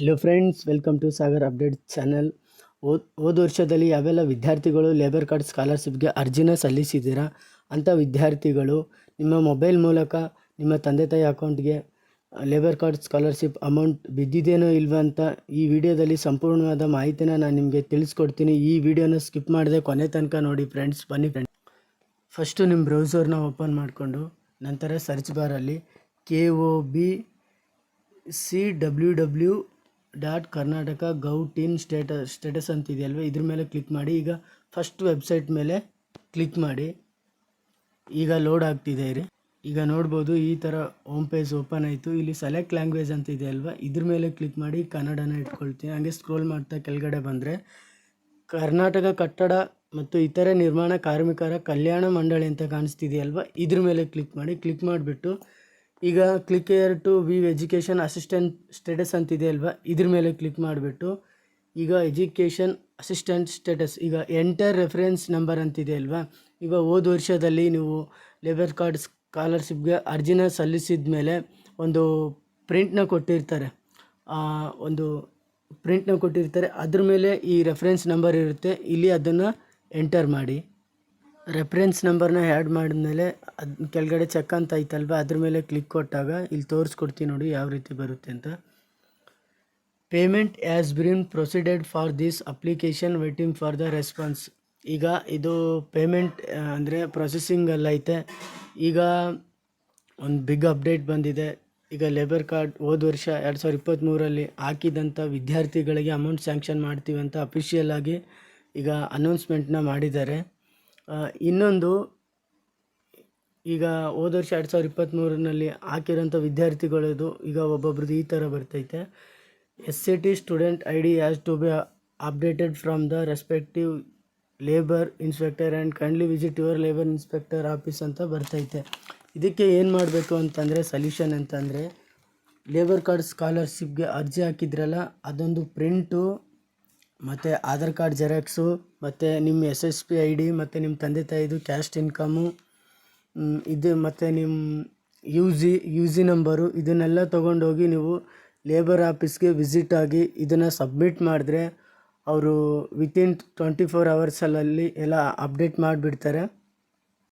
Hello friends welcome to Sagar update channel ಓದ್ ಹೋದ ವರ್ಷದಲ್ಲಿ ಯಾವೆಲ್ಲ ವಿದ್ಯಾರ್ಥಿಗಳು ಲೇಬರ್ ಕಾರ್ಡ್ ಸ್ಕಾಲರ್ಶಿಪ್ಗೆ ಅರ್ಜಿನ ಸಲ್ಲಿಸಿದ್ದೀರಾ ಅಂಥ ವಿದ್ಯಾರ್ಥಿಗಳು, ನಿಮ್ಮ ಮೊಬೈಲ್ ಮೂಲಕ ನಿಮ್ಮ ತಂದೆ ತಾಯಿ ಅಕೌಂಟ್ಗೆ ಲೇಬರ್ ಕಾರ್ಡ್ ಸ್ಕಾಲರ್ಶಿಪ್ ಅಮೌಂಟ್ ಬಿದ್ದಿದೇನೋ ಇಲ್ವ ಅಂತ ಈ ವಿಡಿಯೋದಲ್ಲಿ ಸಂಪೂರ್ಣವಾದ ಮಾಹಿತಿನ ನಾನು ನಿಮಗೆ ತಿಳಿಸ್ಕೊಡ್ತೀನಿ. ಈ ವಿಡಿಯೋನ ಸ್ಕಿಪ್ ಮಾಡಿದೆ ಕೊನೆ ತನಕ ನೋಡಿ ಫ್ರೆಂಡ್ಸ್ ಬನ್ನಿ ಫ್ರೆಂಡ್ಸ್ ಫಸ್ಟು ನಿಮ್ಮ ಬ್ರೌಸರ್ನ ಓಪನ್ ಮಾಡಿಕೊಂಡು, ನಂತರ search ಬಾರಲ್ಲಿ K O B C W W dot Karnataka gov in status status ಅಂತಿದೆಯಲ್ವ? ಇದ್ರ ಮೇಲೆ ಕ್ಲಿಕ್ ಮಾಡಿ. ಈಗ ಫಸ್ಟ್ ವೆಬ್ಸೈಟ್ ಮೇಲೆ ಕ್ಲಿಕ್ ಮಾಡಿ. ಈಗ ಲೋಡ್ ಆಗ್ತಿದೆ ರೀ. ಈಗ ನೋಡ್ಬೋದು ಈ ಥರ ಹೋಮ್ ಪೇಜ್ ಓಪನ್ ಆಯಿತು. ಇಲ್ಲಿ ಸೆಲೆಕ್ಟ್ ಲ್ಯಾಂಗ್ವೇಜ್ ಅಂತ ಇದೆ ಅಲ್ವಾ? ಇದ್ರ ಮೇಲೆ ಕ್ಲಿಕ್ ಮಾಡಿ ಕನ್ನಡನ ಇಟ್ಕೊಳ್ತೀನಿ. ಹಾಗೆ ಸ್ಕ್ರೋಲ್ ಮಾಡ್ತಾ ಕೆಳಗಡೆ ಬಂದರೆ ಕರ್ನಾಟಕ ಕಟ್ಟಡ ಮತ್ತು ಇತರೆ ನಿರ್ಮಾಣ ಕಾರ್ಮಿಕರ ಕಲ್ಯಾಣ ಮಂಡಳಿ ಅಂತ ಕಾಣಿಸ್ತಿದೆಯಲ್ವಾ? ಇದ್ರ ಮೇಲೆ ಕ್ಲಿಕ್ ಮಾಡಿ. ಕ್ಲಿಕ್ ಮಾಡಿಬಿಟ್ಟು ಈಗ click here to view education assistant status ಅಂತಿದೆ ಅಲ್ವಾ? ಇದ್ರ ಮೇಲೆ ಕ್ಲಿಕ್ ಮಾಡಿಬಿಟ್ಟು ಈಗ ಎಜುಕೇಷನ್ ಅಸಿಸ್ಟೆಂಟ್ ಸ್ಟೇಟಸ್ ಈಗ ಎಂಟರ್ ರೆಫರೆನ್ಸ್ ನಂಬರ್ ಅಂತಿದೆ ಅಲ್ವಾ? ಈಗ ಹೋದ ವರ್ಷದಲ್ಲಿ ನೀವು ಲೇಬರ್ ಕಾರ್ಡ್ ಸ್ಕಾಲರ್ಶಿಪ್ಗೆ ಅರ್ಜಿನ ಸಲ್ಲಿಸಿದ ಮೇಲೆ ಒಂದು ಪ್ರಿಂಟ್ನ ಕೊಟ್ಟಿರ್ತಾರೆ. ಒಂದು ಪ್ರಿಂಟ್ನ ಕೊಟ್ಟಿರ್ತಾರೆ. ಅದ್ರ ಮೇಲೆ ಈ ರೆಫರೆನ್ಸ್ ನಂಬರ್ ಇರುತ್ತೆ. ಇಲ್ಲಿ ಅದನ್ನು ಎಂಟರ್ ಮಾಡಿ. ರೆಫರೆನ್ಸ್ ನಂಬರ್ನ ಆ್ಯಡ್ ಮಾಡಿದ್ಮೇಲೆ ಅದು ಕೆಳಗಡೆ ಚೆಕ್ ಅಂತ ಐತಲ್ವ? ಅದ್ರ ಮೇಲೆ ಕ್ಲಿಕ್ ಕೊಟ್ಟಾಗ ಇಲ್ಲಿ ತೋರಿಸ್ಕೊಡ್ತೀನಿ ನೋಡಿ ಯಾವ ರೀತಿ ಬರುತ್ತೆ ಅಂತ. Payment has been proceeded for this application waiting for the response ಈಗ ಇದು ಪೇಮೆಂಟ್ ಅಂದರೆ ಪ್ರೊಸೆಸಿಂಗಲ್ಲಿ ಐತೆ. ಈಗ ಒಂದು ಬಿಗ್ ಅಪ್ಡೇಟ್ ಬಂದಿದೆ. ಈಗ ಲೇಬರ್ ಕಾರ್ಡ್ ಹೋದ ವರ್ಷ ಎರಡು ಸಾವಿರದ ಇಪ್ಪತ್ತ್ಮೂರಲ್ಲಿ ಹಾಕಿದಂಥ ವಿದ್ಯಾರ್ಥಿಗಳಿಗೆ ಅಮೌಂಟ್ ಸ್ಯಾಂಕ್ಷನ್ ಮಾಡ್ತೀವಿ ಅಂತ ಅಫಿಷಿಯಲ್ ಆಗಿ ಈಗ ಅನೌನ್ಸ್ಮೆಂಟ್ನ ಮಾಡಿದ್ದಾರೆ. ಇನ್ನೊಂದು, ಈಗ ಹೋದ ವರ್ಷ ಎರಡು ಸಾವಿರದ ಇಪ್ಪತ್ತ್ಮೂರರಲ್ಲಿ ಹಾಕಿರೋಂಥ ವಿದ್ಯಾರ್ಥಿಗಳದು ಈಗ ಒಬ್ಬೊಬ್ರದ್ದು ಈ ಥರ ಬರ್ತೈತೆ. S C T student I D has to be updated from the respective labour inspector and kindly visit your labour inspector office ಅಂತ ಬರ್ತೈತೆ. ಇದಕ್ಕೆ ಏನು ಮಾಡಬೇಕು ಅಂತಂದರೆ ಸಲ್ಯೂಷನ್ ಅಂತಂದರೆ ಲೇಬರ್ ಕಾರ್ಡ್ ಸ್ಕಾಲರ್ಶಿಪ್ಗೆ ಅರ್ಜಿ ಹಾಕಿದ್ರಲ್ಲ, ಅದೊಂದು ಪ್ರಿಂಟು ಮತ್ತು ಆಧಾರ್ ಕಾರ್ಡ್ ಜೆರಾಕ್ಸು, ಮತ್ತು ನಿಮ್ಮ S S P I D, ಮತ್ತು ನಿಮ್ಮ ತಂದೆ ತಾಯಿದು ಕ್ಯಾಸ್ಟ್ ಇನ್ಕಮು ಇದು ಮತ್ತು ನಿಮ್ಮ U G U G number, ಇದನ್ನೆಲ್ಲ ತೊಗೊಂಡೋಗಿ ನೀವು ಲೇಬರ್ ಆಫೀಸ್ಗೆ ವಿಸಿಟ್ ಆಗಿ ಇದನ್ನು ಸಬ್ಮಿಟ್ ಮಾಡಿದ್ರೆ ಅವರು ವಿತಿನ್ ಟ್ವೆಂಟಿ ಫೋರ್ ಅವರ್ಸಲ್ಲಿ ಎಲ್ಲ ಅಪ್ಡೇಟ್ ಮಾಡಿಬಿಡ್ತಾರೆ.